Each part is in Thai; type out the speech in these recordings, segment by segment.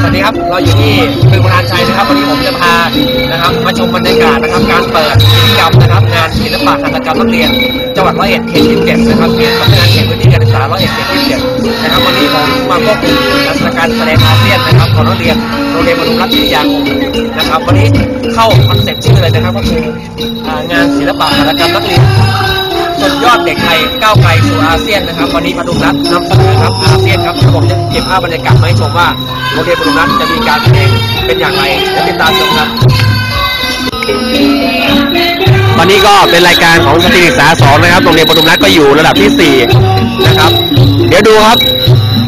สวัสดีครับ เราอยู่ที่บึงพลานชัยนะครับวันนี้ผมจะพานะครับมาชมบรรยากาศนะครับการเปิดกิจกรรมนะครับ งานศิลปะหัตถกรรมนักเรียนจังหวัดร้อยเอ็ดเขตที่เจ็ดนะครับเขตสำนักงานเขตพื้นที่การศึกษาร้อยเอ็ดเขตที่เจ็ดนะครับวันนี้ผมมาควบคุมการแสดงอาเซียนนะครับของนักเรียนโรงเรียนบรรลุรัตน์วิทยาคมนะครับ วันนี้เข้าคอนเซ็ปต์ชื่อเลยนะครับก็คืองานศิลปะหัตถกรรมนักเรียน สุดยอดเด็กไทยก้าวไกลสู่อาเซียนนะครับ วันนี้พดุงรัฐนำเสนอครับอาเซียนครับผมจะเก็บภาพบรรยากาศมาให้ชมว่าโรงเรียนพดุงรัฐจะมีการแสดงเป็นอย่างไรและติดตามชมครับวันนี้ก็เป็นรายการของสตรีศึกษาสองนะครับโรงเรียนปทุมรัฐก็อยู่ระดับที่สี่นะครับ เดี๋ยวดูครับ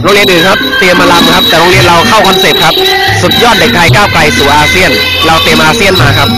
โรงเรียนอื่นครับ เตรียมมาลำครับ แต่โรงเรียนเราเข้าคอนเซ็ปต์ครับ สุดยอดเด็กไทยก้าวไกลสู่อาเซียน เราเตรียมอาเซียนมาครับ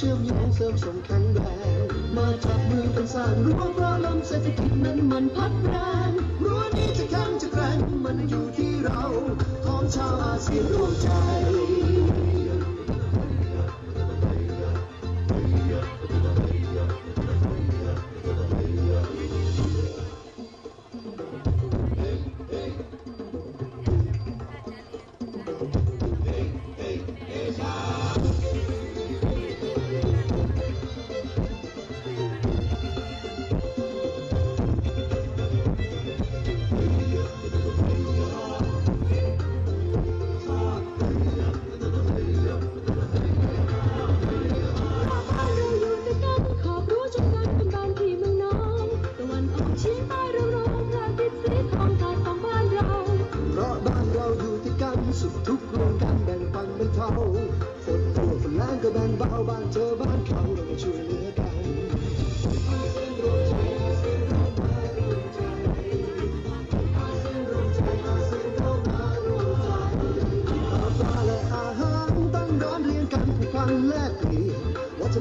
เชื่อมโยงเสริมส่งแข็งแรง มาจับมือเป็นสร้างรั้วเพราะลมเศรษฐกิจนั้นมันพัดแรงรั้วนี้จะแข็งจะแกร่งมันอยู่ที่เราของชาวอาเซียนรวมใจ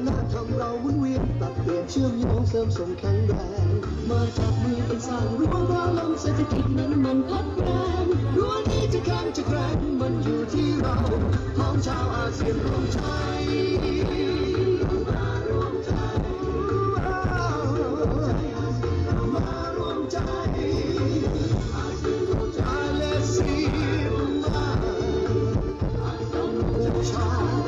นธรรมเราวุ่นเวียนตัดเปลี่ยนเชื่อมโยงเสริมส่งแข็งแรง มาจับมือกันสร้างรั้วบ้าลมเศรษฐกิจนั้นมันพัดแรงรั้วนี้จะแข็งจะแกร่งมันอยู่ที่เราพร้อมชาวอาเซียนรวมใจชา